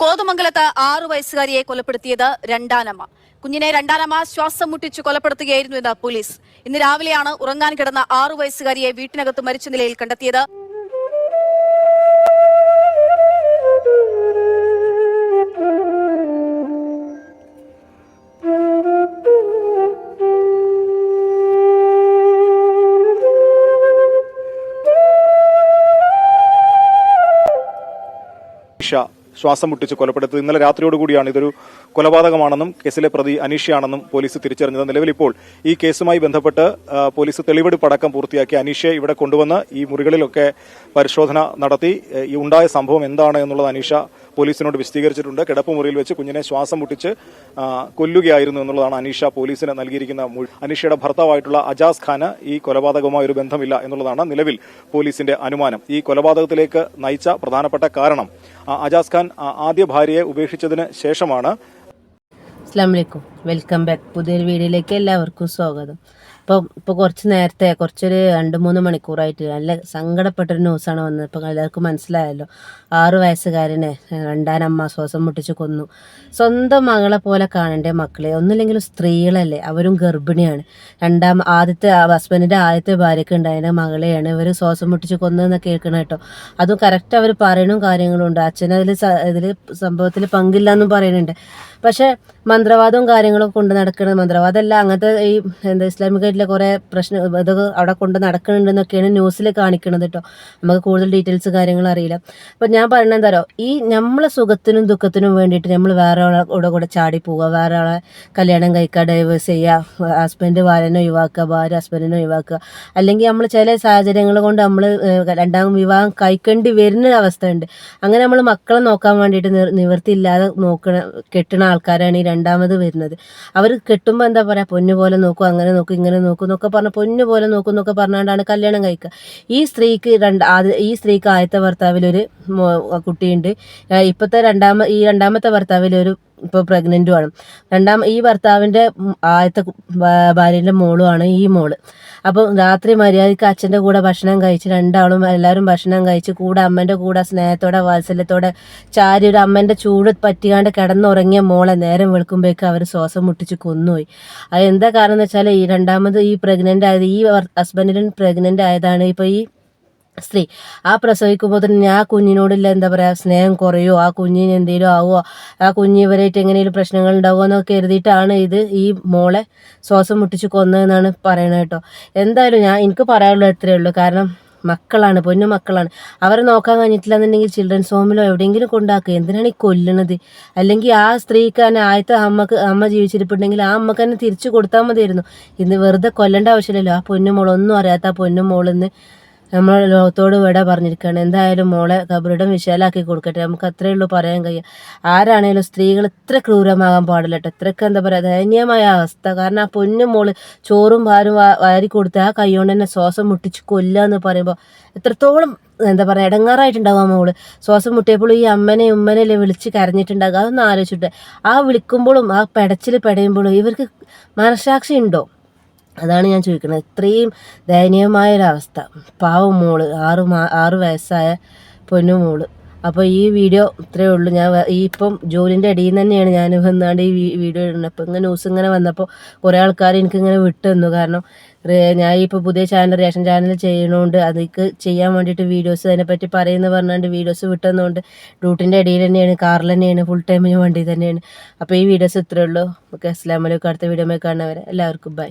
കോതമംഗലത്ത് ആറു വയസ്സുകാരിയെ കൊലപ്പെടുത്തിയത് രണ്ടാനമ്മ. കുഞ്ഞിനെ രണ്ടാനമ്മ ശ്വാസം മുട്ടിച്ചു കൊലപ്പെടുത്തുകയായിരുന്നു എന്ന് പോലീസ്. ഇന്ന് രാവിലെയാണ് ഉറങ്ങാൻ കിടന്ന ആറു വയസ്സുകാരിയെ വീട്ടിനകത്ത് മരിച്ച നിലയിൽ കണ്ടെത്തിയത്. അനീഷ ശ്വാസം മുട്ടിച്ച് കൊലപ്പെടുത്തത് ഇന്നലെ രാത്രിയോടുകൂടിയാണ് ഇതൊരു കൊലപാതകമാണെന്നും കേസിലെ പ്രതി അനീഷയാണെന്നും പോലീസ് തിരിച്ചറിഞ്ഞത്. നിലവിൽ ഇപ്പോൾ ഈ കേസുമായി ബന്ധപ്പെട്ട് പോലീസ് തെളിവെടുപ്പ് അടക്കം പൂർത്തിയാക്കി അനീഷയെ ഇവിടെ കൊണ്ടുവന്ന് ഈ മുറികളിലൊക്കെ പരിശോധന നടത്തി. ഈ ഉണ്ടായ സംഭവം എന്താണ് എന്നുള്ളത് അനീഷ പോലീസിനോട് വിശദീകരിച്ചിട്ടുണ്ട്. കിടപ്പുമുറിയിൽ വെച്ച് കുഞ്ഞിനെ ശ്വാസം മുട്ടിച്ച് കൊല്ലുകയായിരുന്നു എന്നുള്ളതാണ് അനീഷ പോലീസിന് നൽകിയിരിക്കുന്ന അനീഷയുടെ ഭർത്താവായിട്ടുള്ള അജാസ് ഖാന് ഈ കൊലപാതകവുമായി ഒരു ബന്ധമില്ല എന്നുള്ളതാണ് നിലവിൽ പോലീസിന്റെ അനുമാനം. ഈ കൊലപാതകത്തിലേക്ക് നയിച്ച പ്രധാനപ്പെട്ട കാരണം അജാസ് ഖാൻ ആദ്യ ഭാര്യയെ ഉപേക്ഷിച്ചതിന് ശേഷമാണ്. വലൈക്കും വെൽക്കം ബാക്ക്. പുതിയൊരു വീഡിയോയിലേക്ക് എല്ലാവർക്കും സ്വാഗതം. ഇപ്പോൾ ഇപ്പോൾ കുറച്ച് നേരത്തെ കുറച്ചൊരു രണ്ട് മൂന്ന് മണിക്കൂറായിട്ട് നല്ല സങ്കടപ്പെട്ടൊരു ന്യൂസാണ് വന്നത്. ഇപ്പം എല്ലാവർക്കും മനസ്സിലായല്ലോ. ആറു വയസ്സുകാരനെ രണ്ടാനമ്മ ശ്വാസം മുട്ടിച്ച് കൊന്നു. സ്വന്തം മകളെ പോലെ കാണേണ്ട മക്കളെ? ഒന്നുമില്ലെങ്കിലും സ്ത്രീകളല്ലേ? അവരും ഗർഭിണിയാണ്. രണ്ടാം ആദ്യത്തെ ഹസ്ബൻഡിന്റെ ആദ്യത്തെ ഭാര്യയ്ക്ക് ഉണ്ടായ മകളെയാണ് ഇവർ ശ്വാസം മുട്ടിച്ച് കൊന്നതെന്ന് കേൾക്കണം കേട്ടോ. അതും കറക്റ്റ് അവർ പറയണ കാര്യങ്ങളും ഉണ്ട് അച്ഛൻ അതിൽ ഇതിൽ സംഭവത്തിൽ പങ്കില്ല എന്നും പറയുന്നുണ്ട്. പക്ഷേ മന്ത്രവാദവും കാര്യങ്ങളൊക്കെ കൊണ്ട് നടക്കുന്നത് മന്ത്രവാദമല്ല അങ്ങനത്തെ ഈ എന്താ ഇസ്ലാമികമായിട്ടുള്ള കുറേ പ്രശ്നം ഇതൊക്കെ അവിടെ കൊണ്ട് നടക്കുന്നുണ്ടെന്നൊക്കെയാണ് ന്യൂസിൽ കാണിക്കുന്നത് കേട്ടോ നമുക്ക് കൂടുതൽ ഡീറ്റെയിൽസ് കാര്യങ്ങൾ അറിയില്ല. അപ്പം ഞാൻ പറയുന്നത് എന്താ ഈ നമ്മളെ സുഖത്തിനും ദുഃഖത്തിനും വേണ്ടിയിട്ട് നമ്മൾ വേറെ ആളെ കൂടെ ചാടി പോവുക വേറെ ആളെ കല്യാണം കഴിക്കുക ഡൈവേഴ്സ് ചെയ്യുക ഹസ്ബൻഡ് ഭാര്യനെ ഒഴിവാക്കുക ഭാര്യ ഹസ്ബൻഡിനെ ഒഴിവാക്കുക. അല്ലെങ്കിൽ നമ്മൾ ചില സാഹചര്യങ്ങൾ കൊണ്ട് നമ്മൾ രണ്ടാം വിവാഹം കഴിക്കേണ്ടി വരുന്ന അവസ്ഥയുണ്ട്. അങ്ങനെ നമ്മൾ മക്കളെ നോക്കാൻ വേണ്ടിയിട്ട് നിവൃത്തിയില്ലാതെ നോക്കണ കെട്ടണ ആൾക്കാരാണ് ഈ രണ്ടാമത് വരുന്നത്. അവർ കെട്ടുമ്പോൾ എന്താ പറയുക പൊന്നു പോലെ നോക്കും അങ്ങനെ നോക്കും ഇങ്ങനെ നോക്കും പറഞ്ഞ പൊന്നു പോലെ നോക്കുന്നൊക്കെ പറഞ്ഞുകൊണ്ടാണ് കല്യാണം കഴിക്കുക. ഈ സ്ത്രീക്ക് രണ്ട് ഈ സ്ത്രീക്ക് ആദ്യത്തെ ഭർത്താവിലൊരു കുട്ടിയുണ്ട്. ഇപ്പോഴത്തെ രണ്ടാമ ഈ രണ്ടാമത്തെ ഭർത്താവിലൊരു ഇപ്പോൾ പ്രഗ്നന്റുമാണ് രണ്ടാം ഈ ഭർത്താവിന്റെ ആദ്യത്തെ ഭാര്യന്റെ മോളുമാണ് ഈ മോൾ. അപ്പോൾ രാത്രി മര്യാദയ്ക്ക് അച്ഛന്റെ കൂടെ ഭക്ഷണം കഴിച്ച് രണ്ടാളും എല്ലാവരും ഭക്ഷണം കഴിച്ച് കൂടെ അമ്മന്റെ കൂടെ സ്നേഹത്തോടെ വാത്സല്യത്തോടെ ചാരി ഒരു അമ്മന്റെ ചൂട് പറ്റിയാണ്ട് കിടന്നുറങ്ങിയ മോളെ നേരം വെളുക്കുമ്പോഴേക്ക് അവർ ശ്വാസം മുട്ടിച്ച് കൊന്നുപോയി. അത് എന്താ കാരണം എന്ന് വെച്ചാൽ ഈ രണ്ടാമത് ഈ പ്രഗ്നന്റ് ആയത് ഈ ഹസ്ബൻഡിനും പ്രഗ്നന്റ് ആയതാണ്. ഇപ്പോൾ ഈ സ്ത്രീ. ആ പ്രസവിക്കുമ്പോൾ തന്നെ ആ കുഞ്ഞിനോടുള്ള എന്താ പറയുക സ്നേഹം കുറയോ? ആ കുഞ്ഞിന് എന്തെങ്കിലും ആവുമോ ആ കുഞ്ഞി ഇവരായിട്ട് എങ്ങനെയും പ്രശ്നങ്ങൾ ഉണ്ടാവുമോ എന്നൊക്കെ കരുതിയിട്ടാണ് ഇത് ഈ മോളെ ശ്വാസം മുട്ടിച്ച് കൊന്നതെന്നാണ് പറയണത് കേട്ടോ. എന്തായാലും ഞാൻ എനിക്ക് പറയാനുള്ളത് ഇത്രയേ ഉള്ളൂ. കാരണം മക്കളാണ് പൊന്നു മക്കളാണ്. അവരെ നോക്കാൻ കഴിഞ്ഞിട്ടില്ല എന്നുണ്ടെങ്കിൽ ചിൽഡ്രൻസ് ഹോമിലോ എവിടെയെങ്കിലും കൊണ്ടാക്കുക എന്തിനാണ് ഈ കൊല്ലണത്? അല്ലെങ്കിൽ ആ സ്ത്രീക്ക് തന്നെ ആദ്യത്തെ അമ്മയ്ക്ക് അമ്മ ജീവിച്ചിരിപ്പുണ്ടെങ്കിൽ ആ അമ്മയ്ക്ക് തന്നെ തിരിച്ചു കൊടുത്താൽ മതിയായിരുന്നു. ഇന്ന് വെറുതെ കൊല്ലേണ്ട ആവശ്യമില്ലല്ലോ. ആ പൊന്നു ഒന്നും അറിയാത്ത ആ പൊന്നു മോളിന്ന് നമ്മൾ ലോകത്തോട് വിട പറഞ്ഞിരിക്കുകയാണ്. എന്തായാലും മോളെ കബറിടം വിശാലാക്കി കൊടുക്കട്ടെ. നമുക്ക് അത്രയേ ഉള്ളൂ പറയാൻ കഴിയും. ആരാണേലും സ്ത്രീകൾ ഇത്ര ക്രൂരമാകാൻ പാടില്ല കേട്ടോ. ഇത്രയൊക്കെ എന്താ പറയുക ദയനീയമായ അവസ്ഥ. കാരണം ആ പൊന്നു മോൾ ചോറും ഭാരും വാരി കൊടുത്ത് ആ കൈകൊണ്ട് തന്നെ ശ്വാസം മുട്ടിച്ച് കൊല്ലുക എന്ന് പറയുമ്പോൾ എത്രത്തോളം എന്താ പറയുക ഇടങ്ങാറായിട്ടുണ്ടാവും ആ മോൾ. ശ്വാസം മുട്ടിയപ്പോൾ ഈ അമ്മനെ ഉമ്മനെയല്ലേ വിളിച്ച് കരഞ്ഞിട്ടുണ്ടാകും അതൊന്ന് ആലോചിച്ചിട്ട്. ആ വിളിക്കുമ്പോഴും ആ പെടച്ചിൽ പെടയുമ്പോഴും ഇവർക്ക് മനസാക്ഷി ഉണ്ടോ അതാണ് ഞാൻ ചോദിക്കുന്നത്. ഇത്രയും ദയനീയമായ ഒരവസ്ഥ പാവം മോൾ ആറ് മാ ആറ് വയസ്സായ പൊന്നു മോൾ. അപ്പോൾ ഈ വീഡിയോ ഇത്രയേ ഉള്ളൂ. ഞാൻ ഈ ഇപ്പം ജോലിന്റെ ഇടയിൽ തന്നെയാണ് ഞാൻ വന്നാണ്ട് ഈ വീഡിയോ ഇടുന്നത്. അപ്പോൾ ഇങ്ങനെ ന്യൂസ് ഇങ്ങനെ വന്നപ്പോൾ കുറേ ആൾക്കാർ എനിക്കിങ്ങനെ വിട്ടു തന്നു കാരണം ഞാൻ ഇപ്പോൾ പുതിയ ചാനൽ റേഷൻ ചാനൽ ചെയ്യണോണ്ട് അതിക്ക് ചെയ്യാൻ വേണ്ടിയിട്ട് വീഡിയോസ് അതിനെപ്പറ്റി പറയുന്ന പറഞ്ഞാണ്ട് വീഡിയോസ് വിട്ടുന്നതുകൊണ്ട് ഡ്യൂട്ടിന്റെ ഇടയിൽ തന്നെയാണ് കാറിൽ തന്നെയാണ് ഫുൾ ടൈമിന് വണ്ടി തന്നെയാണ്. അപ്പോൾ ഈ വീഡിയോസ് ഇത്രയേ ഉള്ളൂ. ഓക്കെ അസ്ലാമലൈക്കും അടുത്ത വീഡിയോ കാണുന്നവരെ എല്ലാവർക്കും ബൈ